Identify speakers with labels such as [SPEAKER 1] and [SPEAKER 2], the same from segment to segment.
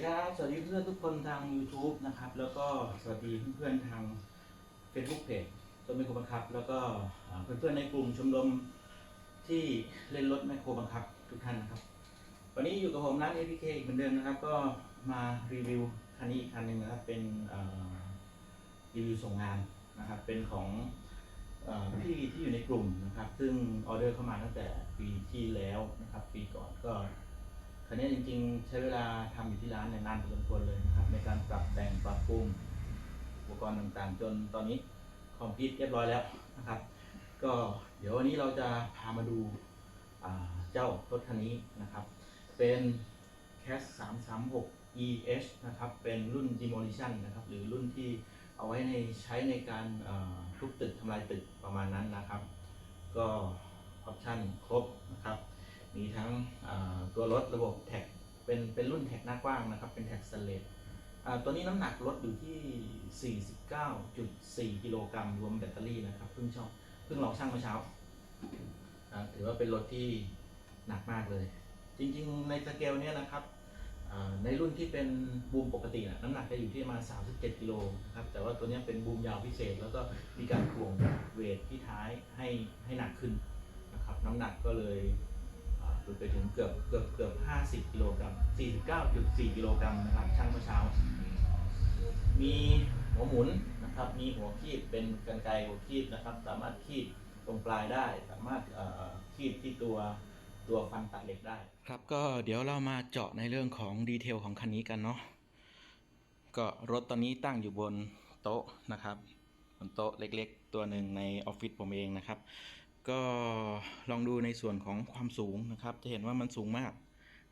[SPEAKER 1] ดีครับ สวัสดีเพื่อนทุกคนทาง YouTube นะครับ แล้วก็สวัสดีเพื่อนๆทาง Facebook Page ต้นไมโครบังคับ แล้วก็เพื่อนๆในกลุ่มชมรมที่เล่นรถแมคโครบังคับทุกท่านนะครับ วันนี้อยู่กับผมร้าน APK อีกเหมือนเดิมนะครับ ก็มารีวิวคันนี้อีกคันหนึ่งนะครับ เป็นรีวิวส่งงานนะครับ เป็นของอพี่ที่อยู่ในกลุ่มนะครับ ซึ่งออเดอร์เข้ามาตั้งแต่ปีที่แล้วนะครับ ปีก่อนก็ คันนี้จริงๆ ใช้เวลาทำอยู่ที่ร้านเนี่ยนานพอสมควรเลยนะครับ ในการปรับแต่งปรับปรุงอุปกรณ์ต่างๆ จนตอนนี้คอมพิวต์เรียบร้อยแล้วนะครับ ก็เดี๋ยววันนี้เราจะพามาดูเจ้ารถคันนี้นะครับ เป็น CAS 336 EH นะครับ เป็นรุ่น demolition นะครับ หรือรุ่นที่เอาไว้ในใช้ในการทุบตึกทำลายตึกประมาณนั้นนะครับ ก็ออปชั่นครบนะครับ มีทั้งตัวรถระบบแท็กเป็นเป็นรุ่นแท็กหน้ากว้างนะครับ เป็นแท็กสเลตตัวนี้น้ำหนักรถอยู่ที่ 49.4 กิโลกรัมรวมแบตเตอรี่นะครับเพิ่งช่องเพิ่งลองช่างเมื่อเช้า ถือว่าเป็นรถที่หนักมากเลย จริงๆ ในสเกลเนี้ยนะครับในรุ่นที่เป็นบูมปกตินะน้ำหนักจะอยู่ที่ประมาณ37 กิโลนะครับ แต่ว่าตัวนี้เป็นบูมยาวพิเศษ แล้วก็มีการถ่วงเวทที่ท้ายให้ให้หนักขึ้นนะครับ น้ำหนักก็เลยุดไปถึงเกือบเกือบเกือบ50กิโลกรัม49.4กิโลกรัมนะครับช่างเมื่อเช้า มีหัวหมุนนะครับ มีหัวคีบเป็นกรรไกหัวคีบนะครับ สามารถคีบตรงปลายได้ สามารถคีบที่ตัวตัวฟันตัดเหล็กได้ ครับก็เดี๋ยวเรามาเจาะในเรื่องของดีเทลของคันนี้กันเนาะก็รถตอนนี้ตั้งอยู่บนโต๊ะนะครับบนโต๊ะเล็กๆ ตัวหนึ่งในออฟฟิศผมเองนะครับ ก็ลองดูในส่วนของความสูงนะครับ จะเห็นว่ามันสูงมาก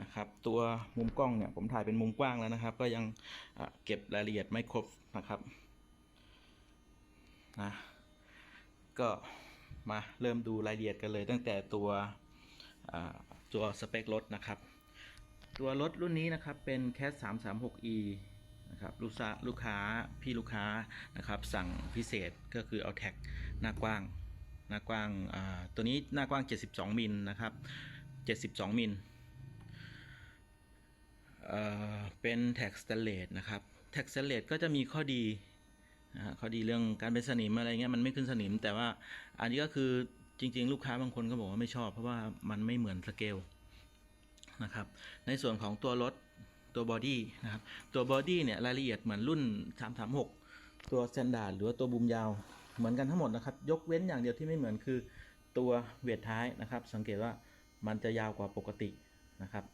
[SPEAKER 1] นะครับ ตัวมุมกล้องเนี่ยผมถ่ายเป็นมุมกว้างแล้วนะครับ ก็ยังเก็บรายละเอียดไม่ครบนะครับนะก็มาเริ่มดูรายละเอียดกันเลย ตั้งแต่ตัวตัวสเปครถนะครับ ตัวรถรุ่นนี้นะครับเป็น CAT 336e นะครับลูกค้าลูกค้าพี่ลูกค้านะครับสั่งพิเศษก็คือเอาแท็กหน้ากว้าง หน้ากว้างตัวนี้หน้ากว้าง 72มิลนะครับ 72มิลเเป็นแท็กสแตนเลสนะครับแท็กสแตนเลสก็จะมีข้อดีนะฮะข้อดีเรื่องการเป็นสนิมอะไรเงี้ยมันไม่ขึ้นสนิม แต่ว่าอันนี้ก็คือจริง ๆ ลูกค้าบางคนก็บอกว่าไม่ชอบ เพราะว่ามันไม่เหมือนสเกลนะครับในส่วนของตัวรถตัวบอดี้นะครับตัวบอดี้เนี่ยรายละเอียดเหมือนรุ่น 336 ตัวสแตนดาร์ดหรือว่าตัวบูมยาว เหมือนกันทั้งหมดนะครับ ยกเว้นอย่างเดียวที่ไม่เหมือนคือตัวเวทท้ายนะครับ สังเกตว่ามันจะยาวกว่าปกตินะครับ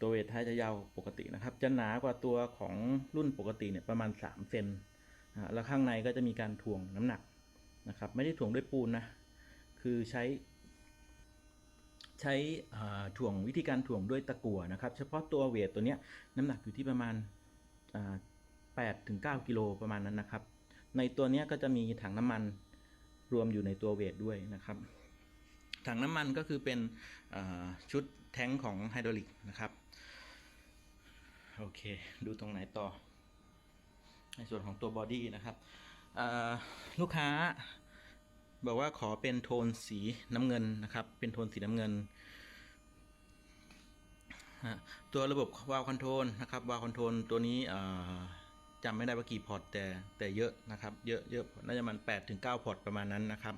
[SPEAKER 1] ตัวเวทท้ายจะยาวปกตินะครับ จะหนากว่าตัวของรุ่นปกติเนี่ยประมาณ 3 เซนนะแล้วข้างในก็จะมีการถ่วงน้ำหนักนะครับ ไม่ได้ถ่วงด้วยปูนนะ คือใช้ ใช้ถ่วงวิธีการถ่วงด้วยตะกั่วนะครับ เฉพาะตัวเวทตัวเนี้ยน้ำหนักอยู่ที่ประมาณ8ถึง9กิโลประมาณนั้นนะครับ ในตัวนี้ก็จะมีถังน้ำมันรวมอยู่ในตัวเวทด้วยนะครับ ถังน้ำมันก็คือเป็นชุดแท้งของไฮดรอลิกนะครับ โอเค ดูตรงไหนต่อ ในส่วนของตัวบอดี้นะครับ ลูกค้าบอกว่าขอเป็นโทนสีน้ำเงินนะครับ เป็นโทนสีน้ำเงิน ตัวระบบวาล์วคอนโทรลนะครับวาล์วคอนโทรลตัวนี้ จำไม่ได้ว่ากี่พอร์ตแต่แต่เยอะนะครับ เยอะเยอะน่าจะมัน8ถึง9พอร์ตประมาณนั้นนะครับ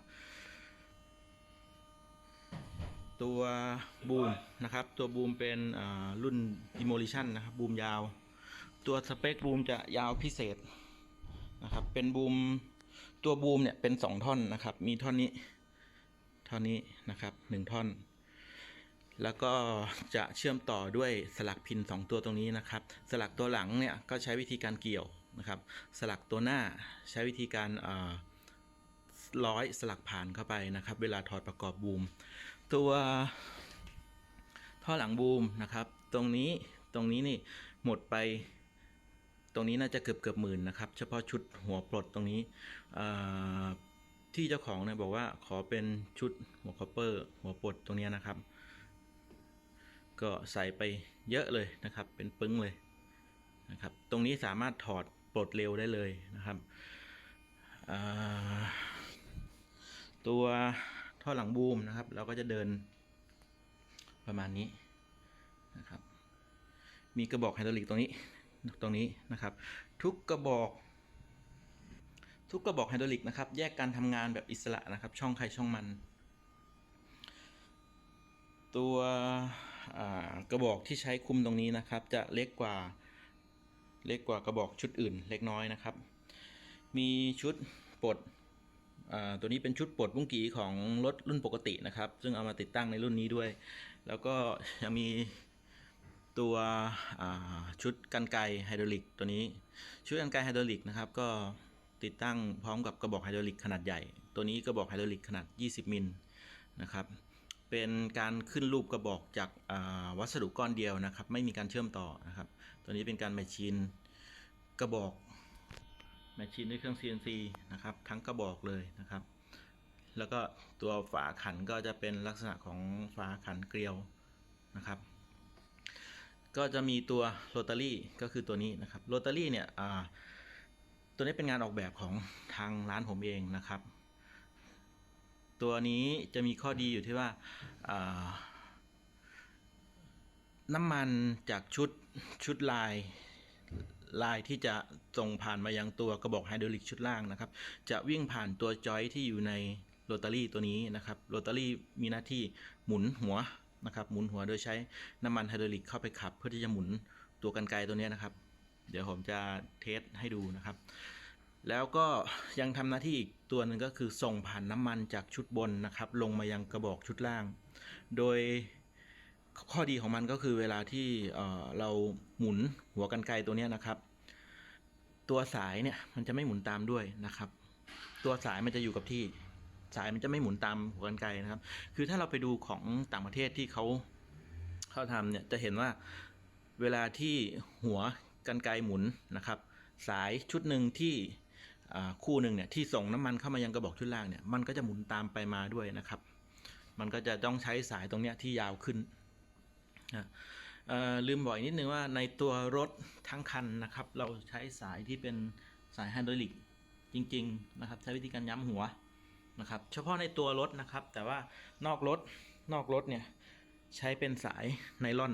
[SPEAKER 1] ตัวบูมนะครับ ตัวบูมเป็นรุ่น demolition นะครับบูมยาว ตัวสเปคบูมจะยาวพิเศษนะครับ เป็นบูมตัวบูมเนี่ยเป็นสองท่อนนะครับ มีท่อนนี้ท่อนนี้นะครับหนึ่งท่อน แล้วก็จะเชื่อมต่อด้วยสลักพินสองตัวตรงนี้นะครับ สลักตัวหลังเนี่ยก็ใช้วิธีการเกี่ยวนะครับ สลักตัวหน้าใช้วิธีการร้อยสลักผ่านเข้าไปนะครับ เวลาถอดประกอบบูม ตัวท่อหลังบูมนะครับ ตรงนี้ตรงนี้นี่หมดไปตรงนี้น่าจะเกือบเกือบหมื่นนะครับ เฉพาะชุดหัวปลดตรงนี้ที่เจ้าของเนี่ยบอกว่าขอเป็นชุดหัวคอปเปอร์ หัวปลดตรงเนี้ยนะครับ ก็ใส่ไปเยอะเลยนะครับ เป็นปึ้งเลยนะครับ ตรงนี้สามารถถอดปลดเร็วได้เลยนะครับ ตัวท่อหลังบูมนะครับ เราก็จะเดินประมาณนี้นะครับ มีกระบอกไฮดรอลิกตรงนี้ตรงนี้นะครับ ทุกกระบอก ทุกกระบอกไฮดรอลิกนะครับ แยกการทำงานแบบอิสระนะครับ ช่องใครช่องมัน ตัว กระบอกที่ใช้คุมตรงนี้นะครับ จะเล็กกว่าเล็กกว่ากระบอกชุดอื่นเล็กน้อยนะครับ มีชุดปลดตัวนี้เป็นชุดปลดบุ้งกีของรถรุ่นปกตินะครับ ซึ่งเอามาติดตั้งในรุ่นนี้ด้วย แล้วก็ยังมีตัวชุดกันไกไฮดรอลิกตัวนี้ ชุดกันไกไฮดรอลิกนะครับ ก็ติดตั้งพร้อมกับกระบอกไฮดรอลิกขนาดใหญ่ ตัวนี้กระบอกไฮดรอลิกขนาด 20 มิลนะครับ เป็นการขึ้นรูปกระบอกจากาวัสดุก้อนเดียวนะครับ ไม่มีการเชื่อมต่อนะครับ ตัวนี้เป็นการแมชชีนกระบอกแมชชีนด้วยเครื่อง CNC นะครับ ทั้งกระบอกเลยนะครับ แล้วก็ตัวฝาขันก็จะเป็นลักษณะของฝาขันเกลียวนะครับ ก็จะมีตัวโรตารี่ก็คือตัวนี้นะครับโรตารี่เนี่ยตัวนี้เป็นงานออกแบบของทางร้านผมเองนะครับ ตัวนี้จะมีข้อดีอยู่ที่ว่าน้ำมันจากชุดชุดลายลายที่จะส่งผ่านมายังตัวกระบอกไฮดรอลิกชุดล่างนะครับ จะวิ่งผ่านตัวจอยที่อยู่ในโรตารี่ตัวนี้นะครับโรตารี่มีหน้าที่หมุนหัวนะครับ หมุนหัวโดยใช้น้ำมันไฮดรอลิกเข้าไปขับ เพื่อที่จะหมุนตัวกันไกตัวนี้นะครับ เดี๋ยวผมจะเทสให้ดูนะครับ แล้วก็ยังทำหน้าที่อีกตัวหนึ่งก็คือส่งผ่านน้ำมันจากชุดบนนะครับ ลงมายังกระบอกชุดล่าง โดยข้อดีของมันก็คือเวลาที่เราหมุนหัวกันไกรตัวนี้นะครับ ตัวสายเนี่ยมันจะไม่หมุนตามด้วยนะครับ ตัวสายมันจะอยู่กับที่สายมันจะไม่หมุนตามหัวกันไกรนะครับ คือถ้าเราไปดูของต่างประเทศที่เขาเขาทำเนี่ยจะเห็นว่าเวลาที่หัวกันไกรหมุนนะครับ สายชุดหนึ่งที่ คู่หนึ่งเนี่ยที่ส่งน้ำมันเข้ามายังกระบอกชุดล่างเนี่ยมันก็จะหมุนตามไปมาด้วยนะครับ มันก็จะต้องใช้สายตรงเนี้ยที่ยาวขึ้นนะลืมบอกอีกนิดนึงว่าในตัวรถทั้งคันนะครับ เราใช้สายที่เป็นสายไฮดรอลิกจริง ๆ นะครับ ใช้วิธีการย้ำหัวนะครับ เฉพาะในตัวรถนะครับ แต่ว่านอกรถนอกรถเนี่ยใช้เป็นสายไนลอน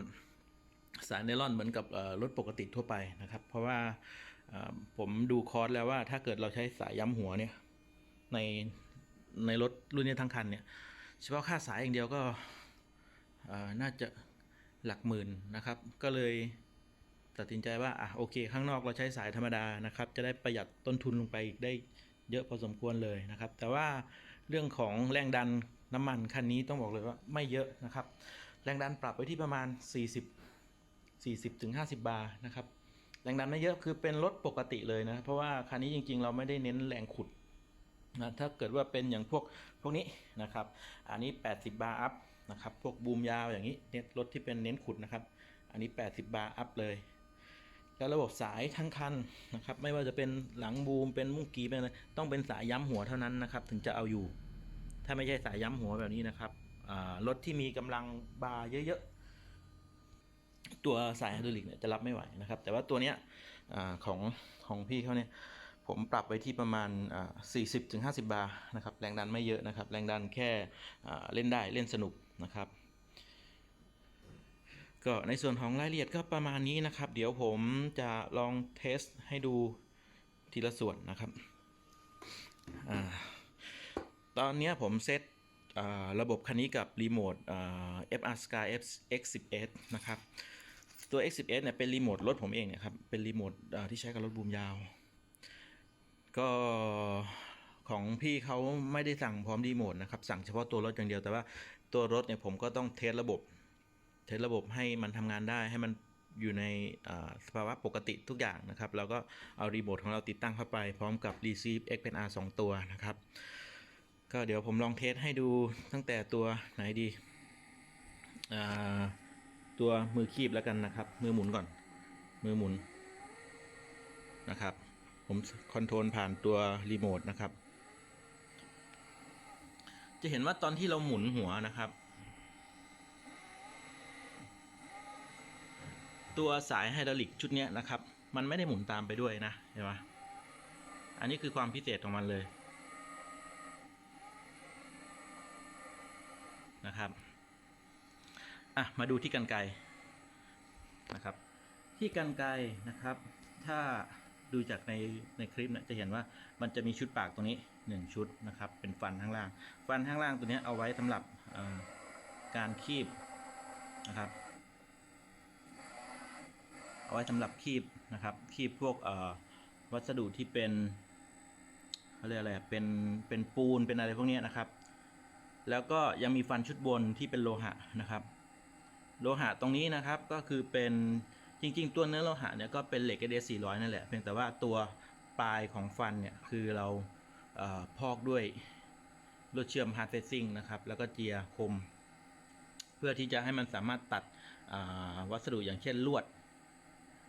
[SPEAKER 1] สายไนลอนเหมือนกับรถปกติทั่วไปนะครับ เพราะว่า ผมดูคอร์สแล้วว่าถ้าเกิดเราใช้สายย้ำหัวเนี่ย ในในรถรุ่นนี้ทั้งคันเนี่ย เฉพาะค่าสายอย่างเดียวก็น่าจะหลักหมื่นนะครับ ก็เลยตัดสินใจว่าอะโอเค ข้างนอกเราใช้สายธรรมดานะครับ จะได้ประหยัดต้นทุนลงไปอีกได้เยอะพอสมควรเลยนะครับ แต่ว่าเรื่องของแรงดันน้ำมันคันนี้ต้องบอกเลยว่าไม่เยอะนะครับ แรงดันปรับไว้ที่ประมาณ 40 40ถึง50 บาร์นะครับ แรงดันไม่เยอะคือเป็นรถปกติเลยนะ เพราะว่าคันนี้จริง ๆ เราไม่ได้เน้นแรงขุดนะถ้าเกิดว่าเป็นอย่างพวกพวกนี้นะครับ อันนี้ 80 บาร์อัพนะครับ พวกบูมยาวอย่างนี้เนี่ยรถที่เป็นเน้นขุดนะครับ อันนี้ 80 บาร์อัพเลย แล้วระบบสายทั้งคันนะครับ ไม่ว่าจะเป็นหลังบูมเป็นมุ้งกีเป็นอะไรต้องเป็นสายย้ำหัวเท่านั้นนะครับ ถึงจะเอาอยู่ ถ้าไม่ใช่สายย้ำหัวแบบนี้นะครับอ่ารถที่มีกำลังบาร์เยอะๆ ตัวสายไฮดรอลิกเนี่ยจะรับไม่ไหวนะครับ แต่ว่าตัวเนี้ยของของพี่เขาเนี่ยผมปรับไว้ที่ประมาณอ่า40ถึง50 บาร์นะครับ แรงดันไม่เยอะนะครับ แรงดันแค่เล่นได้เล่นสนุกนะครับ ก็ในส่วนของรายละเอียดก็ประมาณนี้นะครับ เดี๋ยวผมจะลองเทสให้ดูทีละส่วนนะครับอตอนนี้ผมเซตระบบคันนี้กับรีโมท FR Sky F X11 นะครับ ตัว X11 เนี่ยเป็นรีโมทรถผมเองนะครับ เป็นรีโมทที่ใช้กับรถบูมยาว ก็ของพี่เขาไม่ได้สั่งพร้อมรีโมทนะครับ สั่งเฉพาะตัวรถอย่างเดียว แต่ว่าตัวรถเนี่ยผมก็ต้องเทสระบบ เทสระบบให้มันทำงานได้ให้มันอยู่ในสภาวะปกติทุกอย่างนะครับ แล้วก็เอารีโมทของเราติดตั้งเข้าไปพร้อมกับ Receive XPR 2 ตัวนะครับ ก็เดี๋ยวผมลองเทสให้ดูตั้งแต่ตัวไหนดีอ่า ตัวมือคีบแล้วกันนะครับ มือหมุนก่อน มือหมุนนะครับ ผมคอนโทรลผ่านตัวรีโมทนะครับ จะเห็นว่าตอนที่เราหมุนหัวนะครับ ตัวสายไฮดรอลิกชุดนี้นะครับ มันไม่ได้หมุนตามไปด้วยนะเห็นไหมอันนี้คือความพิเศษของมันเลยนะครับ อะมาดูที่กันไกนะครับ ที่กันไกนะครับ ถ้าดูจากในในคลิปเนี่ยจะเห็นว่ามันจะมีชุดปากตรงนี้หนึ่งชุดนะครับ เป็นฟันข้างล่าง ฟันข้างล่างตัวนี้เอาไว้สำหรับการคีบนะครับ เอาไว้สำหรับคีบนะครับ คีบพวกวัสดุที่เป็นเขาเรียกอะไรเป็นเป็นปูนเป็นอะไรพวกนี้นะครับ แล้วก็ยังมีฟันชุดบนที่เป็นโลหะนะครับ โลหะตรงนี้นะครับก็คือเป็นจริง ๆ ตัวเนื้อโลหะเนี่ยก็เป็นเหล็กเอเดสี่ร้อยนั่นแหละเพียงแต่ว่าตัวปลายของฟันเนี่ยคือเราเอพอกด้วยลวดเชื่อมฮาร์ดเซซิ่งนะครับแล้วก็เจียคม เพื่อที่จะให้มันสามารถตัดวัสดุอย่างเช่นลวด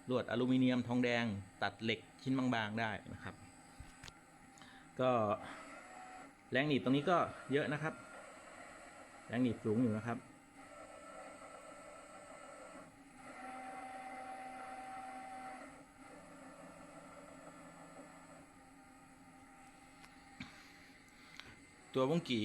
[SPEAKER 1] ลวดอลูมิเนียมทองแดงตัดเหล็กชิ้นบางๆได้นะครับ ก็แรงหนีบตรงนี้ก็เยอะนะครับ แรงหนีบสูงอยู่นะครับ ตัวบุ้งกี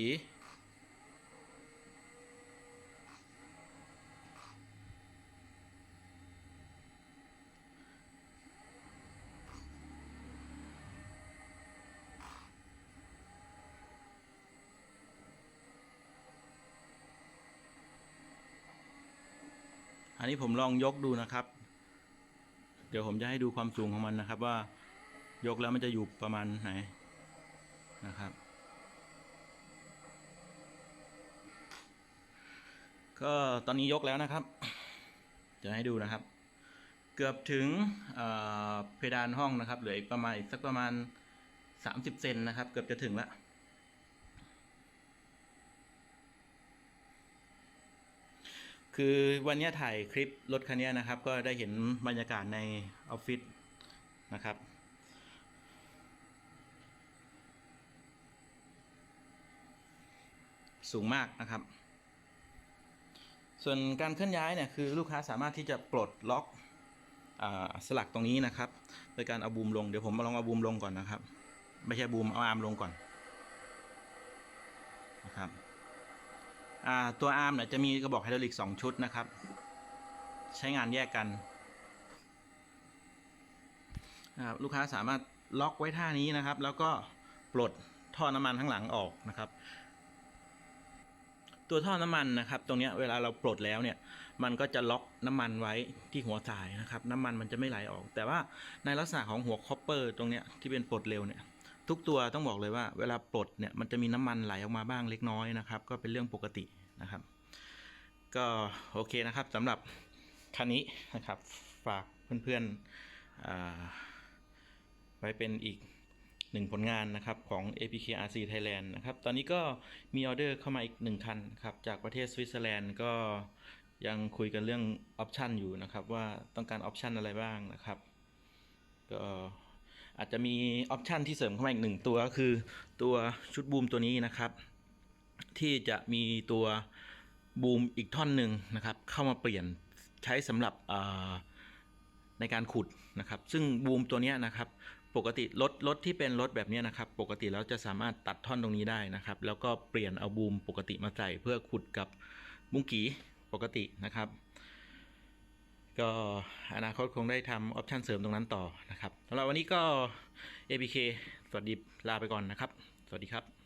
[SPEAKER 1] อันนี้ผมลองยกดูนะครับ เดี๋ยวผมจะให้ดูความสูงของมันนะครับว่า ยกแล้วมันจะอยู่ประมาณไหนนะครับ ก็ตอนนี้ยกแล้วนะครับ จะให้ดูนะครับ เกือบถึงเพดานห้องนะครับ เหลืออีกประมาณอีกสักประมาณ 30 เซนนะครับ เกือบจะถึงแล้วคือวันนี้ถ่ายคลิปรถคันนี้นะครับ ก็ได้เห็นบรรยากาศในออฟฟิศนะครับ สูงมากนะครับ ส่วนการเคลื่อนย้ายเนี่ยคือลูกค้าสามารถที่จะปลดล็อกอสลักตรงนี้นะครับ โดยการเอาบูมลงเดี๋ยวผมลองเอาบูมลงก่อนนะครับ ไม่ใช่บูมเอาอาร์มลงก่อนนะครับตัวอาร์มเนี่ยจะมีกระบอกไฮดรอลิก 2 ชุดนะครับ ใช้งานแยกกันนะครับลูกค้าสามารถล็อกไว้ท่านี้นะครับ แล้วก็ปลดท่อน้ำมันข้างหลังออกนะครับ ตัวท่อน้ำมันนะครับ ตรงนี้เวลาเราปลดแล้วเนี่ย มันก็จะล็อกน้ำมันไว้ที่หัวสายนะครับ น้ำมันมันจะไม่ไหลออก แต่ว่าในลักษณะของหัวคอปเปอร์ตรงนี้ที่เป็นปลดเร็วเนี่ย ทุกตัวต้องบอกเลยว่า เวลาปลดเนี่ยมันจะมีน้ำมันไหลออกมาบ้างเล็กน้อยนะครับ ก็เป็นเรื่องปกตินะครับ ก็โอเคนะครับสำหรับคันนี้นะครับ ฝากเพื่อนๆไว้เป็นอีก หนึ่งผลงานนะครับของ APK RC Thailand นะครับ ตอนนี้ก็มีออเดอร์เข้ามาอีกหนึ่งคันครับ จากประเทศสวิตเซอร์แลนด์ก็ยังคุยกันเรื่องออปชันอยู่นะครับ ว่าต้องการออปชันอะไรบ้างนะครับ ก็อาจจะมีออปชันที่เสริมเข้ามาอีกหนึ่งตัวก็คือตัวชุดบูมตัวนี้นะครับ ที่จะมีตัวบูมอีกท่อนหนึ่งนะครับ เข้ามาเปลี่ยนใช้สำหรับในการขุดนะครับ ซึ่งบูมตัวนี้นะครับ ปกติรถรถที่เป็นรถแบบนี้นะครับ ปกติแล้วจะสามารถตัดท่อนตรงนี้ได้นะครับ แล้วก็เปลี่ยนเอาบูมปกติมาใส่เพื่อขุดกับบุ้งกีปกตินะครับ ก็อนาคตคงได้ทำออปชันเสริมตรงนั้นต่อนะครับสำหรับวันนี้ก็ APK สวัสดีลาไปก่อนนะครับ สวัสดีครับ